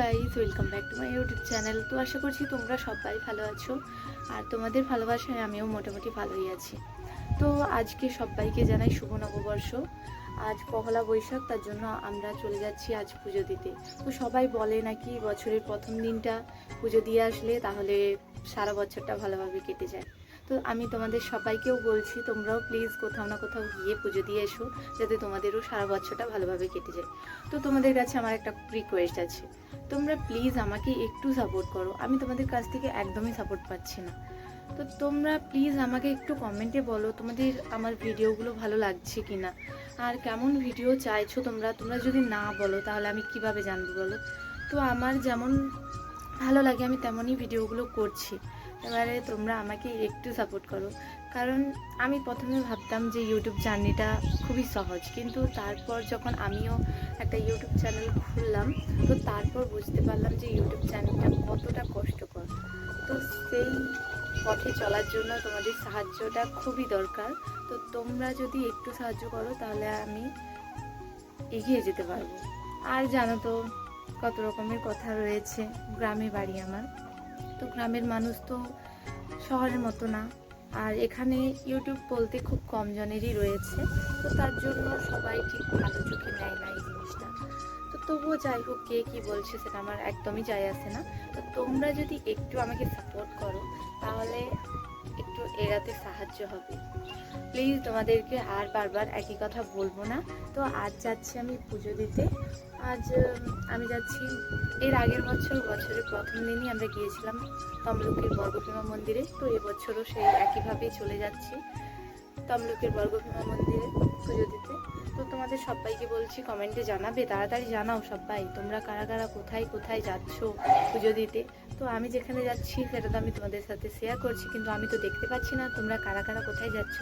Guys welcome back to my YouTube channel তো আশা করছি তোমরা সবাই ভালো আছো আর তোমাদের ভালোবাসায় আমিও মোটামুটি ভালোই আছি। তো আজকে সবাইকে জানাই শুভ নববর্ষ। আজ পহলা বৈশাখ, তার জন্য আমরা চলে যাচ্ছি আজ পুজো দিতে। তো সবাই বলে নাকি বছরের প্রথম দিনটা পুজো দিয়ে আসলে তাহলে সারা বছরটা ভালোভাবে কেটে যায়। তো আমি তোমাদের সবাইকেও বলছি, তোমরাও প্লিজ কোথাও না কোথাও গিয়ে পুজো দিয়ে এসো, যাতে তোমাদেরও সারা বছরটা ভালোভাবে কেটে যায়। তো তোমাদের কাছে আমার একটা রিকোয়েস্ট আছে। তোমরা প্লিজ আমাকে একটু সাপোর্ট করো। আমি তোমাদের কাছ থেকে একদমই সাপোর্ট পাচ্ছি না। তো তোমরা প্লিজ আমাকে একটু কমেন্টে বলো, তোমাদের আমার ভিডিওগুলো ভালো লাগছে কি না আর কেমন ভিডিও চাইছো তোমরা? তোমরা যদি না বলো, তাহলে আমি কীভাবে জানব বলো? তো আমার যেমন ভালো লাগে, আমি তেমনই ভিডিওগুলো করছি। এবারে তোমরা আমাকে একটু সাপোর্ট করো। কারণ আমি প্রথমে ভাবতাম যে ইউটিউব জার্নিটা খুবই সহজ। কিন্তু তারপর যখন আমিও একটা ইউটিউব চ্যানেল খুললাম, তো তারপর বুঝতে পারলাম যে ইউটিউব চ্যানেলটা কতটা কষ্টকর। তো সেই পথে চলার জন্য তোমাদের সাহায্যটা খুবই দরকার। তো তোমরা যদি একটু সাহায্য করো, তাহলে আমি এগিয়ে যেতে পারব। আর জানো তো, কত রকমের কথা রয়েছে। গ্রামে বাড়ি আমার। তো গ্রামের মানুষ তো শহরের মতো না। আর এখানে ইউটিউব বলতে খুব কম জনেরই রয়েছে। তো তার জন্য সবাই ঠিক ভালো চোখে নেয় না এই জিনিসটা। তো তবুও যাই হোক, কে কী বলছে সেটা আমার একদমই যায় আসে না। তো তোমরা যদি একটু আমাকে সাপোর্ট করো, তাহলে এড়াতে সাহায্য হবে। প্লিজ তোমাদেরকে আর বারবার একই কথা বলব না। তো আজ যাচ্ছি আমি পুজো দিতে। আজ আমি যাচ্ছি এর আগের বছর, বছরের প্রথম দিনই আমরা গিয়েছিলাম তমলুকের বর্গভীমা মন্দিরে। তো এবছরও সেই একইভাবেই চলে যাচ্ছি তমলুকের বর্গভীমা মন্দিরে পুজো দিতে। তো তোমাদের সবাইকে বলছি, কমেন্টে জানাবে, তাড়াতাড়ি জানাও সবাই, তোমরা কারা কারা, কোথায় কোথায় যাচ্ছ পুজো দিতে? তো আমি যেখানে যাচ্ছি, সেটা তো আমি তোমাদের সাথে শেয়ার করছি, কিন্তু আমি তো দেখতে পাচ্ছি না তোমরা কারা কারা কোথায় যাচ্ছ।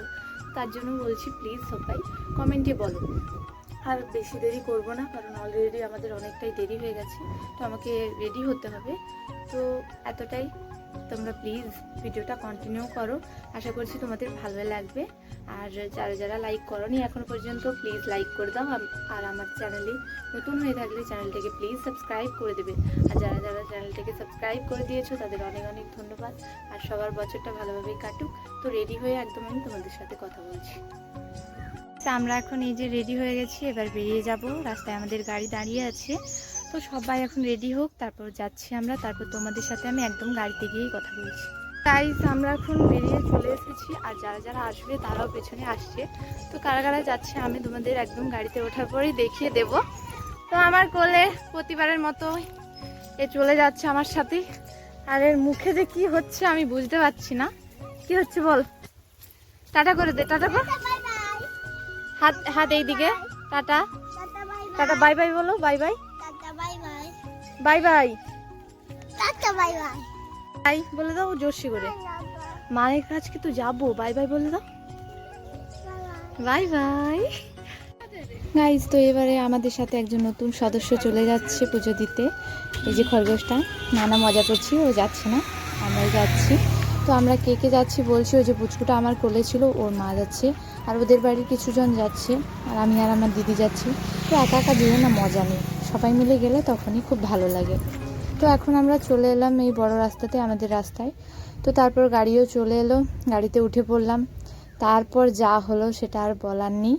তার জন্য বলছি প্লিজ সবাই কমেন্টে বলো। আর বেশি দেরি করব না, কারণ অলরেডি আমাদের অনেকটাই দেরি হয়ে গেছে, তো আমাকে রেডি হতে হবে। তো এতটাই। তোমরা প্লিজ ভিডিওটা কন্টিনিউ করো। আশা করছি তোমাদের ভালো লাগবে। আর যারা যারা লাইক করনি এখনও পর্যন্ত প্লিজ লাইক করে দাও। আর আমার চ্যানেলে নতুন হয়ে থাকলে চ্যানেলটাকে প্লিজ সাবস্ক্রাইব করে দেবে। আর যারা যারা চ্যানেলটাকে সাবস্ক্রাইব করে দিয়েছ, তাদের অনেক অনেক ধন্যবাদ। আর সবার বছরটা ভালোভাবেই কাটুক। তো রেডি হয়ে একদম আমি তোমাদের সাথে কথা বলছি। তা আমরা এখন এই যে রেডি হয়ে গেছি, এবার বেরিয়ে যাব। রাস্তায় আমাদের গাড়ি দাঁড়িয়ে আছে। তো সবাই এখন রেডি হোক তারপর যাচ্ছি আমরা। তারপর তোমাদের সাথে আমি একদম গাড়িতে গিয়েই কথা বলছি। তাই আমরা এখন বেরিয়ে চলে এসেছি আর যারা যারা আসবে তারাও পেছনে আসছে। তো কারা কারা যাচ্ছে আমি তোমাদের একদম গাড়িতে ওঠার পরেই দেখিয়ে দেব। তো আমার কোলে প্রতিবারের মতো এ চলে যাচ্ছে আমার সাথে। আর এর মুখে যে কি হচ্ছে আমি বুঝতে পারছি না। কি হচ্ছে বল? টাটা করে দে টাটা কর। হাত হাত এইদিকে tata. Tata bye. Tata bye bye বলো bye bye. Bye bye. Tata bye bye. Bye বলে দাও জোরসি করে। মায়ের কাছকে তো যাব বাই বাই বলে দাও। Bye bye. গাইজ তো এবারে আমাদের সাথে একজন নতুন সদস্য চলে যাচ্ছে পুজো দিতে। এই যে খরগোশটা নানা মজা করছি ও যাচ্ছে না আমরাই যাচ্ছি। তো আমরা কে কে যাচ্ছি বলছি ওই যে পুচকুটা আমার কোলে ছিল ওর মা যাচ্ছে। আর ওদের বাড়ির কিছুজন যাচ্ছে আর আমি আর আমার দিদি যাচ্ছি। তো একা একা যেও না মজা নেই। সবাই মিলে গেলে তখনই খুব ভালো লাগে। তো এখন আমরা চলে এলাম এই বড় রাস্তাতে আমাদের রাস্তায়। তো তারপর গাড়িও চলে এলো, গাড়িতে উঠে পড়লাম। তারপর যা হলো সেটা আর বলার নেই।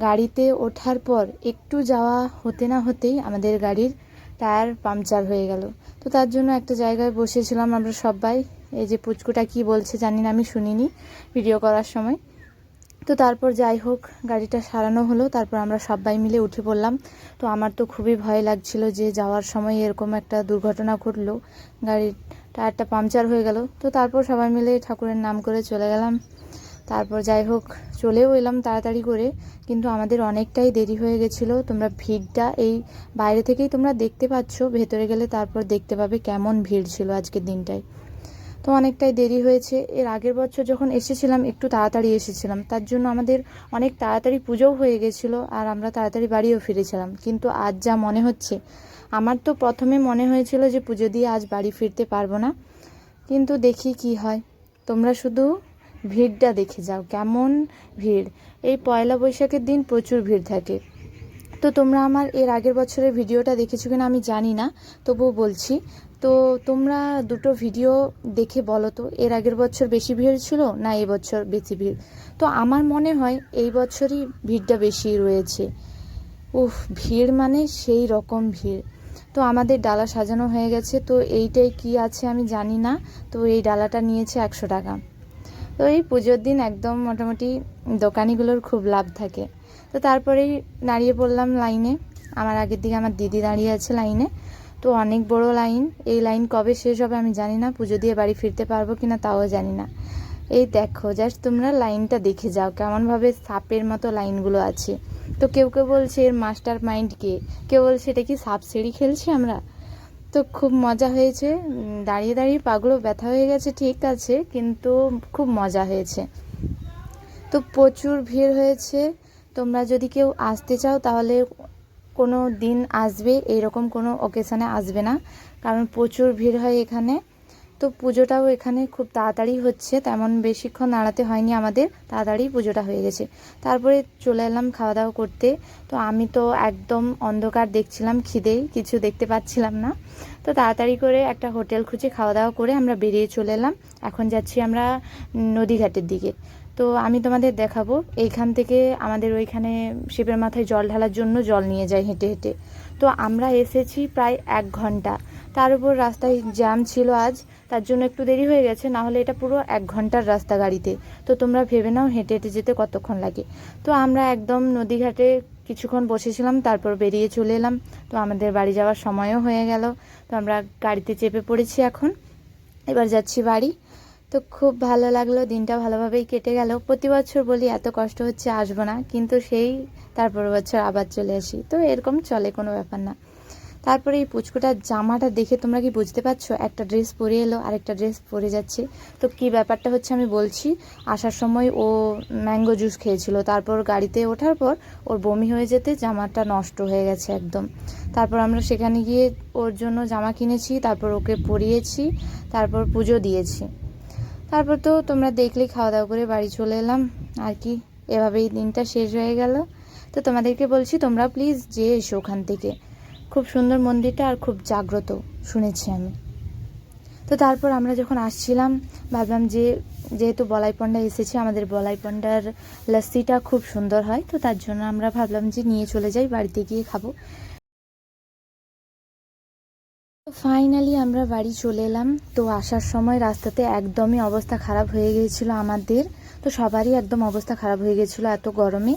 গাড়িতে ওঠার পর একটু যাওয়া হতে না হতেই আমাদের গাড়ির টায়ার পাংচার হয়ে গেল। তো তার জন্য একটা জায়গায় বসেছিলাম আমরা সবাই। এই যে পুচকুটা কি বলছে জানি না, আমি শুনিনি ভিডিও করার সময়। তো তারপর যাই হোক, গাড়িটা সারানো হলো, তারপর আমরা সবাই মিলে উঠে পড়লাম। তো আমার তো খুবই ভয় লাগছিল যে যাওয়ার সময় এরকম একটা দুর্ঘটনা ঘটলো, গাড়ির টায়ারটা পাংচার হয়ে গেল। তো তারপর সবাই মিলে ঠাকুরের নাম করে চলে গেলাম। তারপর যাই হোক, চলেও এলাম তাড়াতাড়ি করে, কিন্তু আমাদের অনেকটাই দেরি হয়ে গেছিল। তোমরা ভিড়টা এই বাইরে থেকেই তোমরা দেখতে পাচ্ছ, ভেতরে গেলে তারপর দেখতে পাবে কেমন ভিড় ছিল আজকের দিনটায়। তো অনেকটাই দেরি হয়েছে। এর আগের বছর যখন এসেছিলাম, একটু তাড়াতাড়ি এসেছিলাম। তার জন্য আমাদের অনেক তাড়াতাড়ি পুজোও হয়ে গেছিল আর আমরা তাড়াতাড়ি বাড়িও ফিরেছিলাম। কিন্তু আজ যা মনে হচ্ছে, আমার তো প্রথমে মনে হয়েছিল যে পুজো দিয়ে আজ বাড়ি ফিরতে পারব না। কিন্তু দেখি কি হয়। তোমরা শুধু ভিড়টা দেখে যাও, কেমন ভিড়। এই পয়লা বৈশাখের দিন প্রচুর ভিড় থাকে। তো তোমরা আমার এর আগের বছরের ভিডিওটা দেখেছ কিনা আমি জানি না, তবুও বলছি। তো তোমরা দুটো ভিডিও দেখে বলো তো, এর আগের বছর বেশি ভিড় ছিল না এই বছর বেশি ভিড়? তো আমার মনে হয় এই বছরই ভিড়টা বেশি রয়েছে। উফ, ভিড় মানে সেই রকম ভিড়। তো আমাদের ডালা সাজানো হয়ে গেছে, তো এইটাই কি আছে আমি জানি না, তো এই ডালাটা নিয়েছে একশো টাকা। তো এই পুজোর দিন একদম মোটামুটি দোকানিগুলোর খুব লাভ থাকে। তো তারপরেই দাঁড়িয়ে পড়লাম লাইনে, আমার আগের দিকে আমার দিদি দাঁড়িয়ে আছে লাইনে। তো অনেক বড় লাইন। এই লাইন কবে শেষ হবে আমি জানি না। পুজো দিয়ে বাড়ি ফিরতে পারব কিনা তাও জানি না। এই দেখো জাস্ট তোমরা লাইনটা দেখে যাও, কেমনভাবে সাপের মতো লাইনগুলো আছে। তো কেউ কেউ বলছে এর মাস্টার মাইন্ড কে। কেউ বলছে, এটা কি সাপ সিঁড়ি খেলছি আমরা? তো খুব মজা হয়েছে। দাঁড়িয়ে দাঁড়িয়ে পাগুলো ব্যথা হয়ে গেছে, ঠিক আছে, কিন্তু খুব মজা হয়েছে। তো প্রচুর ভিড় হয়েছে। তোমরা যদি কেউ আসতে চাও, তাহলে কোনো দিন আসবে এইরকম কোনো ওকেশানে আসবে না। কারণ প্রচুর ভিড় হয় এখানে। তো পুজোটাও এখানে খুব তাড়াতাড়ি হচ্ছে। তেমন বেশিক্ষণ দাঁড়াতে হয়নি আমাদের। তাড়াতাড়ি পুজোটা হয়ে গেছে। তারপরে চলে এলাম খাওয়া দাওয়া করতে। তো আমি তো একদম অন্ধকার দেখছিলাম, খিদেই কিছু দেখতে পাচ্ছিলাম না। তো তাড়াতাড়ি করে একটা হোটেল খুঁজে খাওয়া দাওয়া করে আমরা বেরিয়ে চলে এলাম। এখন যাচ্ছি আমরা নদীঘাটের দিকে। তো আমি তোমাদের দেখাবো। এইখান থেকে আমাদের ওইখানে শিবের মাথায় জল ঢালার জন্য জল নিয়ে যায় হেঁটে হেঁটে। তো আমরা এসেছি প্রায় এক ঘণ্টা। তার উপর রাস্তায় জ্যাম ছিল আজ, তার জন্য একটু দেরি হয়ে গেছে, না হলে এটা পুরো এক ঘণ্টার রাস্তা গাড়িতে। তো তোমরা ভেবে নাও হেঁটে হেঁটে যেতে কতক্ষণ লাগে। তো আমরা একদম নদীঘাটে কিছুক্ষণ বসেছিলাম, তারপর বেরিয়ে চলে এলাম। তো আমাদের বাড়ি যাওয়ার সময়ও হয়ে গেল। তো আমরা গাড়িতে চেপে পড়েছি এখন। এবার যাচ্ছি বাড়ি। তো খুব ভালো লাগল, দিনটা ভালোভাবেই কেটে গেল। প্রতি বছর বলি এত কষ্ট হচ্ছে, আসব না। কিন্তু সেই তারপর বছর আবার চলে আসি। তো এরকম চলে, কোনো ব্যাপার না। তারপরে এই পুচকুটার জামাটা দেখে তোমরা কি বুঝতে পারছ? একটা ড্রেস পরে এলো, আরেকটা ড্রেস পরে যাচ্ছে। তো কি ব্যাপারটা হচ্ছে আমি বলছি, আসার সময় ও ম্যাঙ্গো জুস খেয়েছিল। তারপর গাড়িতে ওঠার পর ওর বমি হয়ে যেতে জামাটা নষ্ট হয়ে গেছে একদম। তারপর আমরা সেখানে গিয়ে ওর জন্য জামা কিনেছি, তারপর ওকে পরিয়েছি, তারপর পুজো দিয়েছি। তারপর তো তোমরা দেখলে খাওয়া দাওয়া করে বাড়ি চলে এলাম। আর কি, এভাবেই দিনটা শেষ হয়ে গেল। তো তোমাদেরকে বলছি, তোমরা প্লিজ যে এসো ওখান থেকে। খুব সুন্দর মন্দিরটা আর খুব জাগ্রত, শুনেছি আমি। তো তারপর আমরা যখন আসছিলাম, ভাবলাম যে, যেহেতু বলাইপন্ডা এসেছি, আমাদের বলাইপন্ডার লস্যিটা খুব সুন্দর হয়, তো তার জন্য আমরা ভাবলাম যে নিয়ে চলে যাই, বাড়িতে গিয়ে খাব। ফাইনালি আমরা বাড়ি চলে এলাম। তো আসার সময় রাস্তাতে একদমই অবস্থা খারাপ হয়ে গিয়েছিল আমাদের। তো সবারই একদম অবস্থা খারাপ হয়ে গেছিল এত গরমে।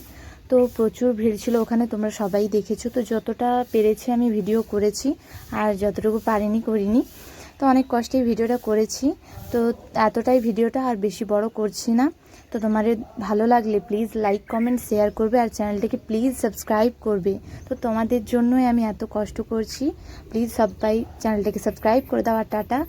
তো প্রচুর ভিড় ছিল ওখানে, তোমরা সবাই দেখেছ। তো যতটা পেরেছি আমি ভিডিও করেছি, আর যতটুকু পারিনি, করিনি। তো অনেক কষ্টে ভিডিওটা করেছি। তো এতটাই ভিডিওটা আর বেশি বড় করছি না। তো তোমার ভালো লাগলে প্লিজ লাইক কমেন্ট শেয়ার করবে আর চ্যানেলটাকে প্লিজ সাবস্ক্রাইব করবে। তো তোমাদের জন্যই আমি এত কষ্ট করছি। প্লিজ সবাই চ্যানেলটাকে সাবস্ক্রাইব করে দাও আর টাটা।